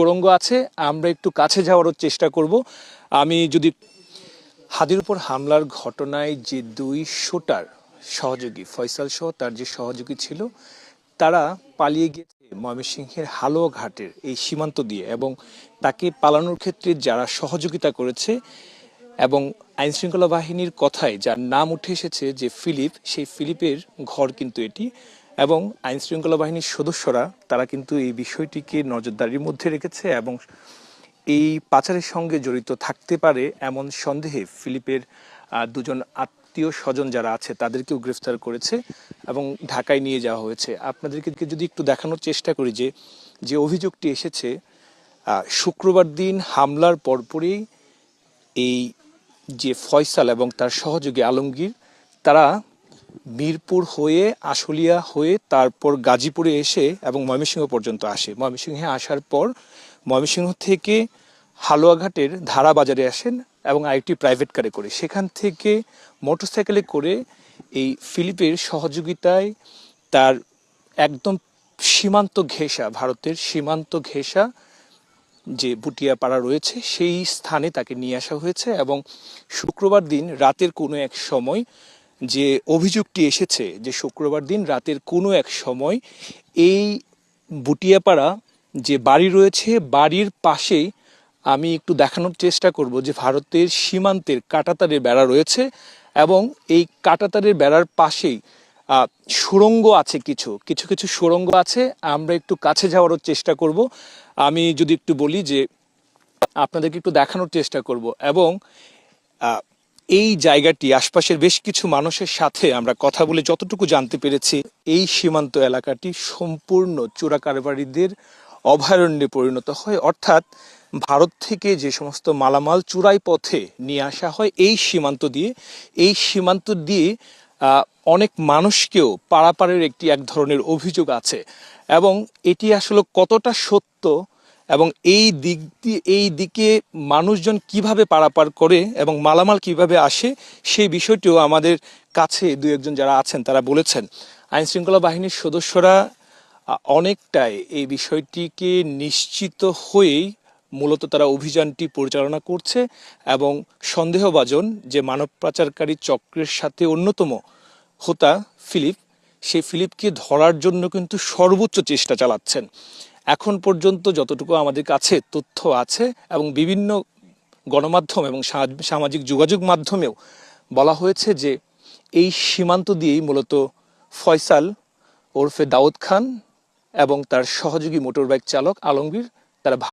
সুরঙ্গ আছে, আমরা একটু কাছে যাওয়ারও চেষ্টা করব। আমি যদি হাদির উপর হামলার ঘটনায় যে দুই শোটার সহযোগী, ফয়সাল সহ তার যে সহযোগী ছিল, তারা পালিয়ে গিয়েছে ময়মনসিংহের হালুয়া ঘাটের এই সীমান্ত দিয়ে এবং তাকে পালানোর ক্ষেত্রে যারা সহযোগিতা করেছে এবং আইনশৃঙ্খলা বাহিনীর কথায় যার নাম উঠে এসেছে যে ফিলিপ, সেই ফিলিপের ঘর কিন্তু এটি। এবং আইনশৃঙ্খলা বাহিনীর সদস্যরা, তারা কিন্তু এই বিষয়টিকে নজরদারির মধ্যে রেখেছে এবং এই পাচারের সঙ্গে জড়িত থাকতে পারে এমন সন্দেহে ফিলিপের দুজন আত্মীয় স্বজন যারা আছে, তাদেরকেও গ্রেফতার করেছে এবং ঢাকায় নিয়ে যাওয়া হয়েছে। আপনাদেরকে যদি একটু দেখানোর চেষ্টা করি যে যে অভিযোগটি এসেছে শুক্রবার দিন হামলার পরপরই এই যে ফয়সাল এবং তার সহযোগী আলমগীর, তারা মিরপুর হয়ে, আশুলিয়া হয়ে, তারপর গাজীপুরে এসে এবং ময়মনসিংহ পর্যন্ত আসে। ময়মনসিংহে আসার পর ময়মনসিংহ থেকে হালুয়াঘাটের ধারা বাজারে আসেন এবং আরেকটি প্রাইভেট কারে করে। সেখান থেকে মোটরসাইকেলে করে এই ফিলিপের সহযোগিতায় তার একদম সীমান্ত ঘেঁষা, ভারতের সীমান্ত ঘেঁষা যে বুটিয়াপাড়া রয়েছে, সেই স্থানে তাকে নিয়ে আসা হয়েছে এবং শুক্রবার দিন রাতের কোনো এক সময় যে অভিযোগটি এসেছে যে শুক্রবার দিন রাতের কোনো এক সময় এই বুটিয়াপাড়া যে বাড়ি রয়েছে বাড়ির পাশেই আমি একটু দেখানোর চেষ্টা করব যে ভারতের সীমান্তের কাটাতারের বেড়া রয়েছে এবং এই কাটাতারের বেড়ার পাশেই আহ, সুড়ঙ্গ আছে কিছু কিছু কিছু সুড়ঙ্গ আছে। আমরা একটু কাছে যাওয়ারও চেষ্টা করব। আমি যদি একটু বলি যে আপনাদেরকে একটু দেখানোর চেষ্টা করব এবং এই জায়গাটি, আশপাশের বেশ কিছু মানুষের সাথে আমরা কথা বলে যতটুকু জানতে পেরেছি, এই সীমান্ত এলাকাটি সম্পূর্ণ চোরা কারবারিদের অভয়ারণ্যে পরিণত হয়। অর্থাৎ ভারত থেকে যে সমস্ত মালামাল চুরাই পথে নিয়ে আসা হয়, এই সীমান্ত দিয়ে। এই সীমান্ত দিয়ে অনেক মানুষকেও পারাপারের একটি এক ধরনের অভিযোগ আছে এবং এটি আসলে কতটা সত্য এবং এই দিক দিয়ে, এই দিকে মানুষজন কীভাবে পারাপার করে এবং মালামাল কীভাবে আসে, সেই বিষয়টিও আমাদের কাছে দু একজন যারা আছেন তারা বলেছেন। আইন শৃঙ্খলা বাহিনীর সদস্যরা অনেকটাই এই বিষয়টিকে নিশ্চিত হয়েই মূলত তারা অভিযানটি পরিচালনা করছে এবং সন্দেহভাজন যে মানব পাচারকারী চক্রের সাথে অন্যতম হোতা ফিলিপ, সেই ফিলিপকে ধরার জন্য কিন্তু সর্বোচ্চ চেষ্টা চালাচ্ছেন। এখন পর্যন্ত যতটুকু আমাদের কাছে তথ্য আছে এবং বিভিন্ন গণমাধ্যম এবং সামাজিক যোগাযোগ মাধ্যমেও বলা হয়েছে যে এই সীমান্ত দিয়েই মূলত ফয়সাল ওরফে দাউদ খান এবং তার সহযোগী মোটরবাইক চালক আলমগীর তারা